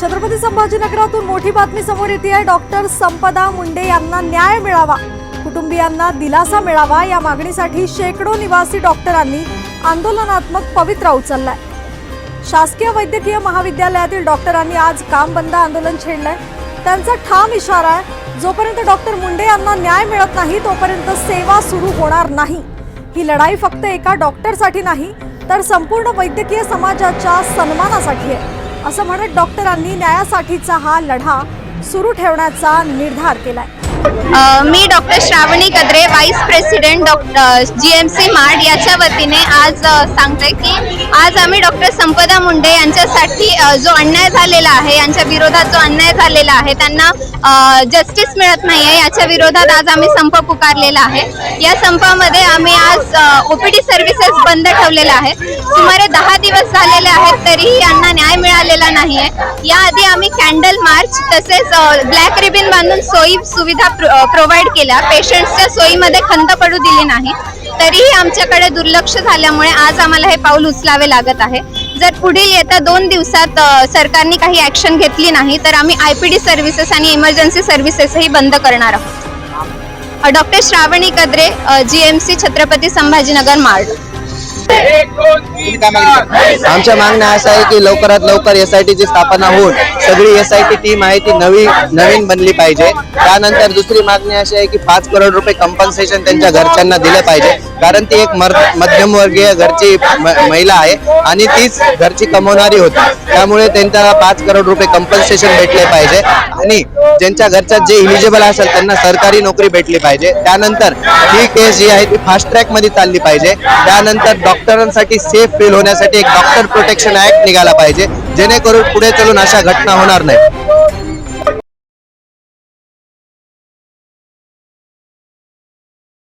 छत्रपती संभाजीनगरातून मोठी बातमी समोर येते आहे. डॉक्टर संपदा मुंडे यांना न्याय मिळावा. कुटुंबियांना दिलासा मिळावा. या मागणीसाठी शेकडो निवासी डॉक्टरांनी आंदोलनात्मक पवित्रा उचललाय. शासकीय वैद्यकीय महाविद्यालयातील डॉक्टरांनी आज काम बंद आंदोलन छेडलंय. त्यांचा ठाम इशारा आहे. जोपर्यंत डॉक्टर मुंडे यांना न्याय मिळत नाही तोपर्यंत सेवा सुरू होणार नाही. ही लढाई फक्त एका डॉक्टरसाठी नाही तर संपूर्ण वैद्यकीय समाजाच्या सन्मानासाठी आहे. असं म्हणत डॉक्टरांनी न्यायासाठीचा हा लढा सुरू ठेवण्याचा निर्धार केलाय. मी doctor Shravani Kadre vice president doctor G M C MARD याच्या वतीने आज सांगते की आज आम्ही डॉक्टर संपदा मुंडे यांच्यासाठी जो अन्याय झालेला आहे यांच्या विरोधात जो अन्याय झालेला आहे त्यांना जस्टिस मिळत नाही आहे याच्या विरोधात आज आम्ही संप पुकारलेला आहे. या संपामध्ये आम्ही आज ओपीडी सर्व्हिसेस बंद ठेवलेल्या आहेत सुमारे दहा दिवस झालेले आहेत तरीही यांना न्याय मिळालेला नाही आहे याआधी आम्ही कॅन्डल मार्च तसेच ब्लॅक रिबिन बांधून सोयी सुविधा प्रोव्हाइड केल्या. पेशंट्सच्या सोयीमध्ये खंत पडू दिली नाही. तरीही आमच्याकडे दुर्लक्ष झाल्यामुळे आज आम्हाला हे पाऊल उचलावे लागत आहे. जर पुढील येत्या दोन दिवसात सरकारने काही ॲक्शन घेतली नाही तर आम्ही आय पी डी सर्व्हिसेस आणि इमर्जन्सी सर्व्हिसेसही बंद करणार आहोत. Doctor Shravani Kadre G M C Chhatrapati Sambhajinagar MARD आमच्या मागण्या अशा आहे की लवकरात लवकर एस आय ची स्थापना होऊन सगळी एस आय टी टीम आहे ती नवी नवीन बनली पाहिजे. त्यानंतर दुसरी मागणी अशी आहे की पाच करोड रुपये कंपन्सेशन त्यांच्या घरच्यांना दिले पाहिजे. कारण ती एक मध्यमवर्गीय घरची महिला आहे आणि तीच घरची कमवणारी होती. त्यामुळे त्यांना पाच करोड रुपये कंपन्सेशन भेटले पाहिजे. आणि ज्यांच्या घरच्यात जे इलिजिबल असेल त्यांना सरकारी नोकरी भेटली पाहिजे. त्यानंतर ही केस जी आहे ती फास्ट ट्रॅकमध्ये चालली पाहिजे. त्यानंतर डॉक्टरांसाठी सेफ फील होण्यासाठी एक डॉक्टर प्रोटेक्शन ऍक्ट निघाला पाहिजे जेणेकरून पुढे चलून अशा घटना होणार नाही